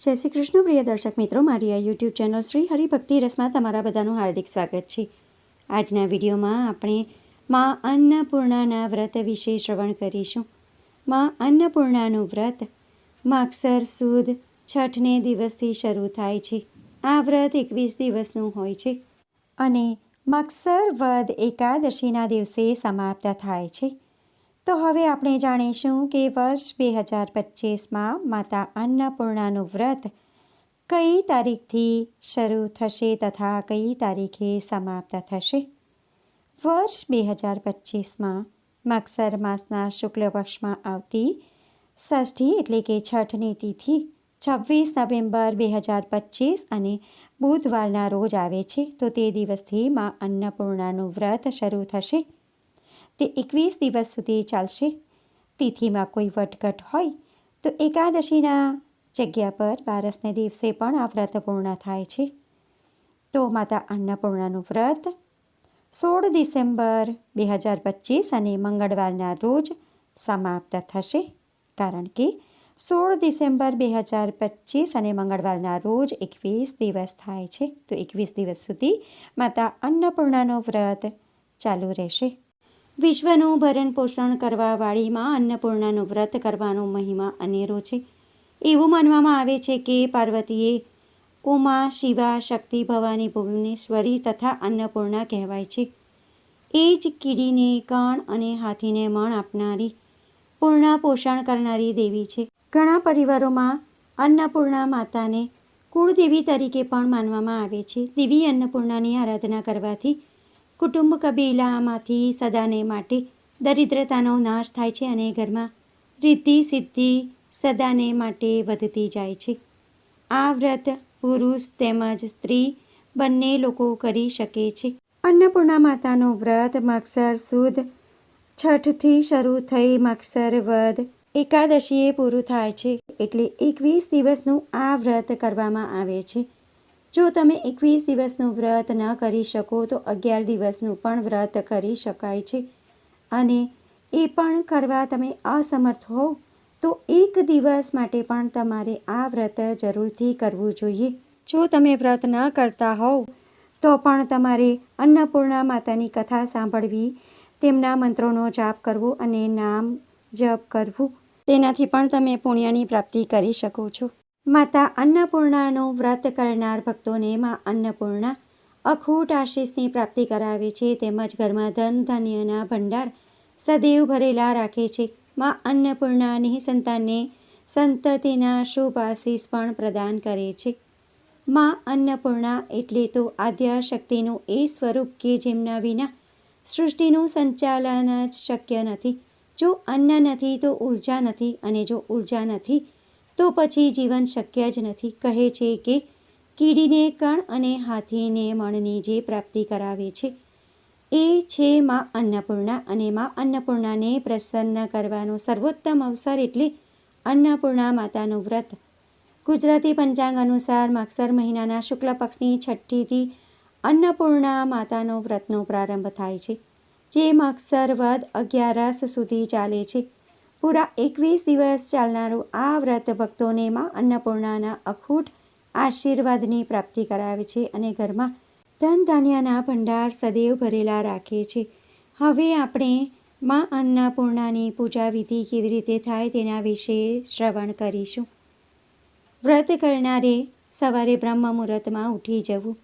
જય શ્રી કૃષ્ણ, પ્રિય દર્શક મિત્રો. મારી આ યુટ્યુબ ચેનલ શ્રી હરિભક્તિ રસમાં તમારા બધાનું હાર્દિક સ્વાગત છે. આજના વિડીયોમાં આપણે માં અન્નપૂર્ણાના વ્રત વિશે શ્રવણ કરીશું. માં અન્નપૂર્ણાનું વ્રત માગસર, સુદ, છઠને દિવસથી શરૂ થાય છે. આ વ્રત એકવીસ દિવસનું હોય છે અને મક્ષર વદ એકાદશીના દિવસે સમાપ્ત થાય છે. તો હવે આપણે જાણીશું કે વર્ષ બે હજાર પચીસમાં માતા અન્નપૂર્ણાનું વ્રત કઈ તારીખથી શરૂ થશે તથા કઈ તારીખે સમાપ્ત થશે? વર્ષ બે હજાર પચીસમાં મક્ષર માસના શુક્લ પક્ષમાં આવતી ષષ્ઠી એટલે કે છઠની તિથિ છવ્વીસ નવેમ્બર બે હજાર પચીસ અને બુધવારના રોજ આવે છે. તો તે દિવસથી મા અન્નપૂર્ણાનું વ્રત શરૂ થશે. તે એકવીસ દિવસ સુધી ચાલશે. તિથિમાં કોઈ વટઘટ હોય તો એકાદશીના જગ્યા પર બારસને દિવસે પણ આ વ્રત પૂર્ણ થાય છે. તો માતા અન્નપૂર્ણાનું વ્રત સોળ ડિસેમ્બર બે હજાર પચીસ અને મંગળવારના રોજ સમાપ્ત થશે. કારણ કે સોળ ડિસેમ્બર બે હજાર પચીસ અને મંગળવારના રોજ એકવીસ દિવસ થાય છે. તો એકવીસ દિવસ સુધી માતા અન્નપૂર્ણાનું વ્રત ચાલુ રહેશે. વિશ્વનું ભરણ પોષણ કરવાવાળી માં અન્નપૂર્ણાનું વ્રત કરવાનો મહિમા અનેરો છે. એવું માનવામાં આવે છે કે પાર્વતીએ ઉમા, શિવા, શક્તિ, ભવાની ભુવનેશ્વરી તથા અન્નપૂર્ણા કહેવાય છે. એ જ કીડીને કણ અને હાથીને મણ આપનારી પૂર્ણા પોષણ કરનારી દેવી છે. ઘણા પરિવારોમાં અન્નપૂર્ણા માતાને કુળદેવી તરીકે પણ માનવામાં આવે છે. દેવી અન્નપૂર્ણાની આરાધના કરવાથી કુટુંબ કબીલામાંથી સદાને માટે દરિદ્રતાનો નાશ થાય છે અને ઘરમાં રિદ્ધિ સિદ્ધિ સદાને માટે વધતી જાય છે. આ વ્રત પુરુષ તેમજ સ્ત્રી બંને લોકો કરી શકે છે. અન્નપૂર્ણા માતાનું વ્રત મક્ષર સુદ છઠથી શરૂ થઈ મક્ષર વદ એકાદશીએ પૂરું થાય છે. એટલે એકવીસ દિવસનું આ વ્રત કરવામાં આવે છે. જો તમે એકવીસ દિવસનું વ્રત ન કરી શકો, તો અગિયાર દિવસનું પણ વ્રત કરી શકાય છે. અને એ પણ કરવા તમે અસમર્થ હો, તો એક દિવસ માટે પણ તમારે આ વ્રત જરૂરથી કરવું જોઈએ. જો તમે વ્રત ન કરતા હોવ, તો પણ તમારે અન્નપૂર્ણા માતાની કથા સાંભળવી, તેમના મંત્રોનો જાપ કરવો અને નામ જપ કરવું. તેનાથી પણ તમે પુણ્યની પ્રાપ્તિ કરી શકો છો. માતા અન્નપૂર્ણાનો વ્રત કરનાર ભક્તોને માં અન્નપૂર્ણા અખૂટ આશીષની પ્રાપ્તિ કરાવે છે તેમજ ઘરમાં ધન, ધાન્યના ભંડાર સદૈવ ભરેલા રાખે છે. માં અન્નપૂર્ણાની સંતાનને સંતતિના શુભ આશીષ પણ પ્રદાન કરે છે. માં અન્નપૂર્ણા એટલે તો આદ્ય શક્તિનું એ સ્વરૂપ કે જેમના વિના સૃષ્ટિનું સંચાલન જ શક્ય નથી. જો અન્ન નથી તો ઊર્જા નથી અને જો ઊર્જા નથી તો પછી જીવન શક્ય જ નથી. કહે છે કે કીડીને કણ અને હાથીને મણની જે પ્રાપ્તિ કરાવે છે, એ છે માં અન્નપૂર્ણા અને મા અન્નપૂર્ણાને પ્રસન્ન કરવાનો સર્વોત્તમ અવસર એટલે અન્નપૂર્ણા માતાનું વ્રત. ગુજરાતી પંચાંગ અનુસાર માગસર મહિનાના શુક્લ પક્ષની છઠ્ઠીથી અન્નપૂર્ણા માતાનો વ્રતનો પ્રારંભ થાય છે, જે માગસર વદ અગિયારસ સુધી ચાલે છે. પૂરા એકવીસ દિવસ ચાલનારું આ વ્રત ભક્તોને માં અન્નપૂર્ણાના અખૂટ આશીર્વાદની પ્રાપ્તિ કરાવે છે અને ઘરમાં ધન ધાન્યના ભંડાર સદૈવ ભરેલા રાખે છે. હવે આપણે માં અન્નપૂર્ણાની પૂજા વિધિ કેવી રીતે થાય તેના વિશે શ્રવણ કરીશું. વ્રત કરનારે સવારે બ્રહ્મ મુહૂર્તમાં ઉઠી જવું.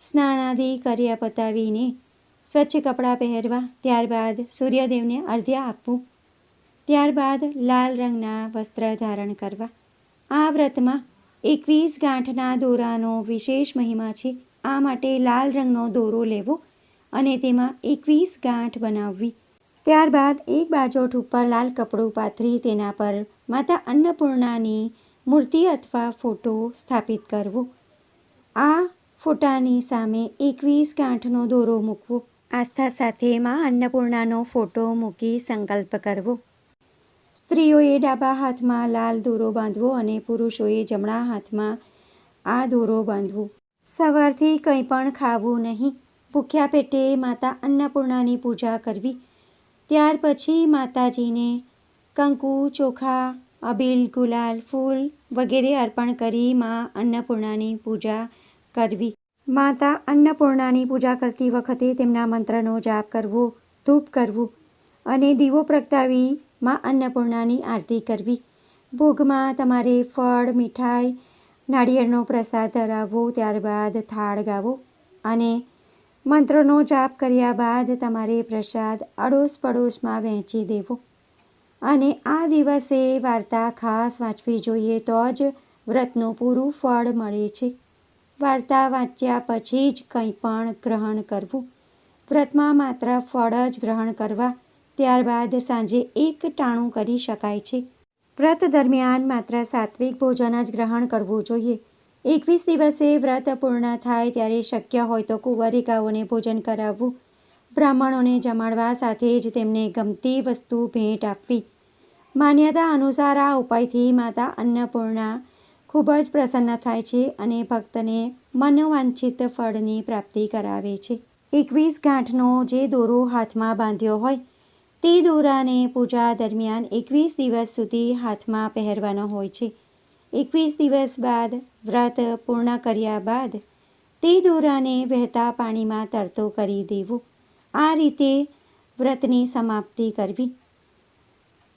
સ્નાનાદિ કર્યા પતાવીને સ્વચ્છ કપડાં પહેરવા, ત્યારબાદ સૂર્યદેવને અર્ધ્ય આપવું. ત્યારબાદ લાલ રંગના વસ્ત્ર ધારણ કરવા. આ વ્રતમાં એકવીસ ગાંઠના દોરાનો વિશેષ મહિમા છે. આ માટે લાલ રંગનો દોરો લેવો અને તેમાં એકવીસ ગાંઠ બનાવવી. ત્યારબાદ એક બાજોઠ ઉપર લાલ કપડું પાથરી તેના પર માતા અન્નપૂર્ણાની મૂર્તિ અથવા ફોટો સ્થાપિત કરવો. આ ફોટાની સામે એકવીસ ગાંઠનો દોરો મૂકવો. આસ્થા સાથે માં અન્નપૂર્ણાનો ફોટો મૂકી સંકલ્પ કરવો. સ્ત્રીઓએ ડાબા હાથમાં લાલ દોરો બાંધવો અને પુરુષોએ જમણા હાથમાં આ દોરો બાંધવો. સવારથી કંઈ પણ ખાવું નહીં. ભૂખ્યા પેટે માતા અન્નપૂર્ણાની પૂજા કરવી. ત્યાર પછી માતાજીને કંકુ, ચોખા, અબીલ, ગુલાલ, ફૂલ વગેરે અર્પણ કરી મા અન્નપૂર્ણાની પૂજા કરવી. માતા અન્નપૂર્ણાની પૂજા કરતી વખતે તેમના મંત્રનો જાપ કરવો, ધૂપ કરવું અને દીવો પ્રગટાવી મા અન્નપૂર્ણાની આરતી કરવી. ભોગમાં તમારે ફળ, મીઠાઈ, નાળિયેરનો પ્રસાદ ધરાવવો, ત્યારબાદ થાળ ગાવો અને મંત્રનો જાપ કર્યા બાદ તમારે પ્રસાદ અડોશ પડોશમાં વહેંચી દેવો. અને આ દિવસે વાર્તા ખાસ વાંચવી જોઈએ તો જ વ્રતનું પૂરું ફળ મળે છે. વાર્તા વાંચ્યા પછી જ કંઈ પણ ગ્રહણ કરવું. વ્રતમાં માત્ર ફળ જ ગ્રહણ કરવા ત્યારબાદ સાંજે એક ટાણું કરી શકાય છે. વ્રત દરમિયાન માત્ર સાત્વિક ભોજન જ ગ્રહણ કરવું જોઈએ. એકવીસ દિવસે વ્રત પૂર્ણ થાય ત્યારે શક્ય હોય તો કુંવરિકાઓને ભોજન કરાવવું. બ્રાહ્મણોને જમાડવા સાથે જ તેમને ગમતી વસ્તુ ભેટ આપવી. માન્યતા અનુસાર આ ઉપાયથી માતા અન્નપૂર્ણા ખૂબ જ પ્રસન્ન થાય છે અને ભક્તને મનોવાંછિત ફળની પ્રાપ્તિ કરાવે છે. એકવીસ ગાંઠનો જે દોરો હાથમાં બાંધ્યો હોય તે દોરાને પૂજા દરમિયાન એકવીસ દિવસ સુધી હાથમાં પહેરવાનો હોય છે. એકવીસ દિવસ બાદ વ્રત પૂર્ણ કર્યા બાદ તે દોરાને વહેતા પાણીમાં તરતો કરી દેવો. આ રીતે વ્રતની સમાપ્તિ કરવી.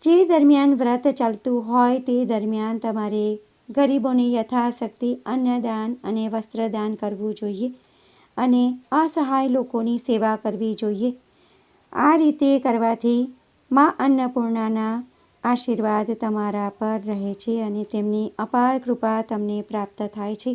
જે દરમિયાન વ્રત ચાલતું હોય તે દરમિયાન તમારે ગરીબોને યથાશક્તિ અન્નદાન અને વસ્ત્રદાન કરવું જોઈએ અને અસહાય લોકોની સેવા કરવી જોઈએ. આ રીતે કરવાથી મા અન્નપૂર્ણાના આશીર્વાદ તમારા પર રહે છે અને તેમની અપાર કૃપા તમને પ્રાપ્ત થાય છે.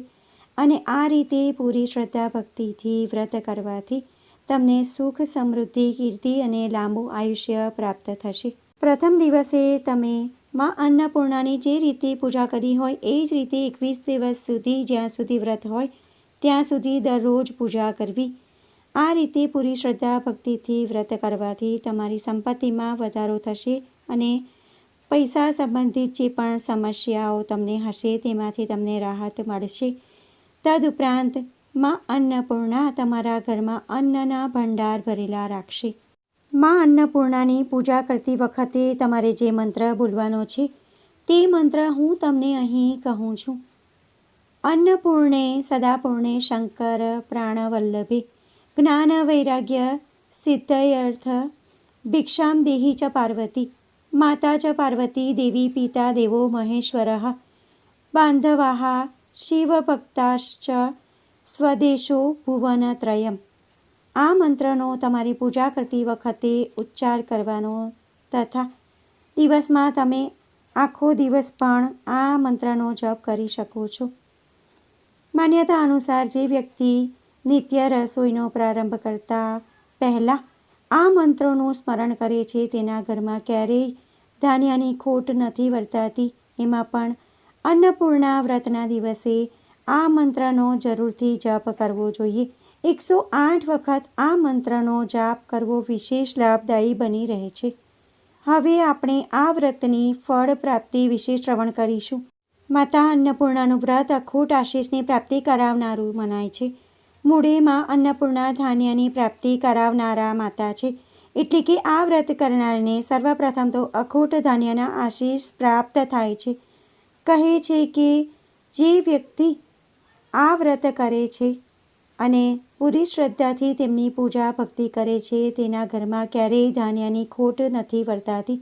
અને આ રીતે પૂરી શ્રદ્ધા ભક્તિથી વ્રત કરવાથી તમને સુખ, સમૃદ્ધિ, કીર્તિ અને લાંબુ આયુષ્ય પ્રાપ્ત થશે. પ્રથમ દિવસે તમે મા અન્નપૂર્ણાની જે રીતે પૂજા કરી હોય એ જ રીતે એકવીસ દિવસ સુધી જ્યાં સુધી વ્રત હોય, ત્યાં સુધી દરરોજ પૂજા કરવી. આ રીતે પૂરી શ્રદ્ધા ભક્તિથી વ્રત કરવાથી તમારી સંપત્તિમાં વધારો થશે અને પૈસા સંબંધિત જે પણ સમસ્યાઓ તમને હશે તેમાંથી તમને રાહત મળશે. તદુપરાંતમાં અન્નપૂર્ણા તમારા ઘરમાં અન્નના ભંડાર ભરેલા રાખશે. માં અન્નપૂર્ણાની પૂજા કરતી વખતે તમારે જે મંત્ર બોલવાનો છે તે મંત્ર હું તમને અહીં કહું છું. અન્નપૂર્ણે સદાપૂર્ણે શંકર પ્રાણવલ્લભે જ્ઞાન વૈરાગ્ય સિદ્ધયર્થ ભિક્ષામ દેહી ચ પાર્વતી માતા ચ પાર્વતી દેવી પિતા દેવો મહેશ્વર બાંધવાહ શિવભક્તાશ્ચ સ્વદેશો ભુવનત્રયમ આ મંત્રનો તમારી પૂજા કરતી વખતે ઉચ્ચાર કરવાનો તથા દિવસમાં તમે આખો દિવસ પણ આ મંત્રનો જપ કરી શકો છો માન્યતા અનુસાર જે વ્યક્તિ નિત્ય રસોઈનો પ્રારંભ કરતા પહેલાં આ મંત્રોનું સ્મરણ કરે છે તેના ઘરમાં ક્યારેય ધાન્યની ખોટ નથી વર્તાતી. એમાં પણ અન્નપૂર્ણા વ્રતના દિવસે આ મંત્રનો જરૂરથી જપ કરવો જોઈએ. એકસો આઠ વખત આ મંત્રનો જાપ કરવો વિશેષ લાભદાયી બની રહે છે. હવે આપણે આ વ્રતની ફળ પ્રાપ્તિ વિશે શ્રવણ કરીશું. માતા અન્નપૂર્ણાનું વ્રત અખૂટ આશીષની પ્રાપ્તિ કરાવનારું મનાય છે. મૂળેમાં અન્નપૂર્ણા ધાન્યની પ્રાપ્તિ કરાવનારા માતા છે. એટલે કે આ વ્રત કરનારને સર્વપ્રથમ તો અખૂટ ધાન્યના આશીષ પ્રાપ્ત થાય છે. કહે છે કે જે વ્યક્તિ આ વ્રત કરે છે અને પૂરી શ્રદ્ધાથી તેમની પૂજા ભક્તિ કરે છે તેના ઘરમાં ક્યારેય ધાન્યની ખોટ નથી વર્તાતી.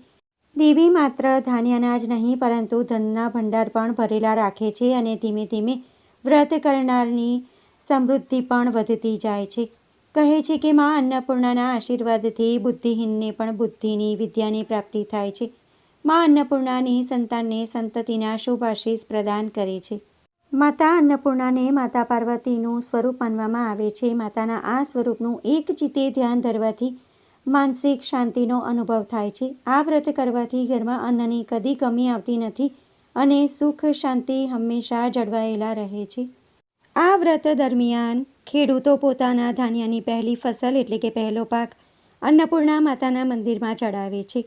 દેવી માત્ર ધાન્યના જ નહીં, પરંતુ ધનના ભંડાર પણ ભરેલા રાખે છે અને ધીમે ધીમે વ્રત કરનારની સમૃદ્ધિ પણ વધતી જાય છે. કહે છે કે મા અન્નપૂર્ણાના આશીર્વાદથી બુદ્ધિહીનને પણ બુદ્ધિની વિદ્યાની પ્રાપ્તિ થાય છે. મા અન્નપૂર્ણાની સંતાનને સંતતિના શુભ પ્રદાન કરે છે. માતા અન્નપૂર્ણાને માતા પાર્વતીનું સ્વરૂપ માનવામાં આવે છે. માતાના આ સ્વરૂપનું એક ચિત્તે ધ્યાન ધરવાથી માનસિક શાંતિનો અનુભવ થાય છે. આ વ્રત કરવાથી ઘરમાં અન્નની કદી કમી આવતી નથી અને સુખ શાંતિ હંમેશા જળવાયેલા રહે છે. આ વ્રત દરમિયાન ખેડૂતો પોતાના ધાન્યની પહેલી ફસલ એટલે કે પહેલો પાક અન્નપૂર્ણા માતાના મંદિરમાં ચડાવે છે.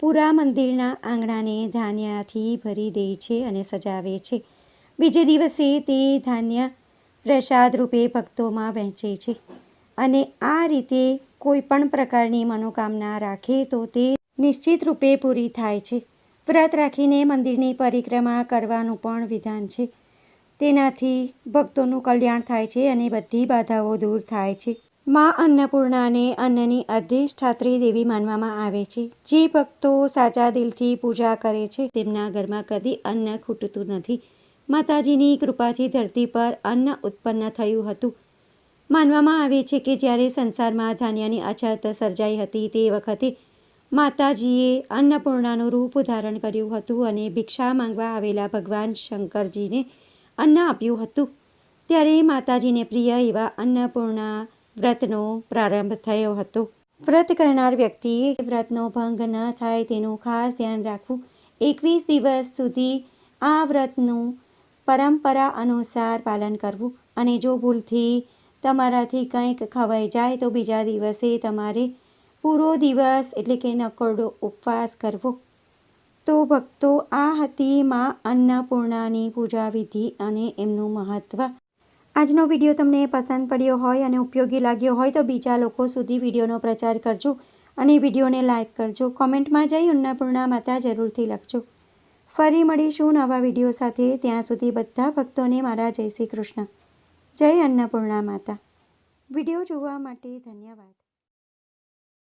પૂરા મંદિરના આંગણાને ધાન્યાથી ભરી દે છે અને સજાવે છે. બીજે દિવસે તે ધાન્ય પ્રસાદ રૂપે ભક્તોમાં વહેંચે છે અને આ રીતે કોઈ પણ પ્રકારની મનોકામના રાખે તો તે નિશ્ચિત રૂપે પૂરી થાય છે. વ્રત રાખીને મંદિરની પરિક્રમા કરવાનું પણ વિધાન છે. તેનાથી ભક્તોનું કલ્યાણ થાય છે અને બધી બાધાઓ દૂર થાય છે. મા અન્નપૂર્ણાને અન્નની અધિષ્ઠાત્રી દેવી માનવામાં આવે છે. જે ભક્તો સાચા દિલથી પૂજા કરે છે, તેમના ઘરમાં કદી અન્ન ખૂટતું નથી. માતાજીની કૃપાથી ધરતી પર અન્ન ઉત્પન્ન થયું હતું. માનવામાં આવે છે કે જ્યારે સંસારમાં ધાન્યની અછત સર્જાઈ હતી તે વખતે માતાજીએ અન્નપૂર્ણાનું રૂપ ધારણ કર્યું હતું અને ભિક્ષા માંગવા આવેલા ભગવાન શંકરજીને અન્ન આપ્યું હતું. ત્યારે માતાજીને પ્રિય એવા અન્નપૂર્ણા વ્રતનો પ્રારંભ થયો હતો. વ્રત કરનાર વ્યક્તિએ વ્રતનો ભંગ ન થાય તેનું ખાસ ધ્યાન રાખવું. એકવીસ દિવસ સુધી આ વ્રતનું પરંપરા અનુસાર પાલન કરવું અને જો ભૂલથી તમારાથી કંઈક ખવાઈ જાય તો બીજા દિવસે તમારે પૂરો દિવસ એટલે કે નકોરડો ઉપવાસ કરવો. તો ભક્તો આ હતી માં અન્નપૂર્ણાની પૂજા વિધિ અને એમનું મહત્ત્વ આજનો વીડિયો તમને પસંદ પડ્યો હોય અને ઉપયોગી લાગ્યો હોય તો બીજા લોકો સુધી વિડીયોનો પ્રચાર કરજો અને વિડીયોને લાઇક કરજો. કોમેન્ટમાં જઈ અન્નપૂર્ણા માતા જરૂરથી લખજો. ફરી મળીશું નવા વીડિયો સાથે. ત્યાં સુધી બધા ભક્તોને મારા જય શ્રી કૃષ્ણ. જય અન્નપૂર્ણા માતા. વીડિયો જોવા માટે ધન્યવાદ.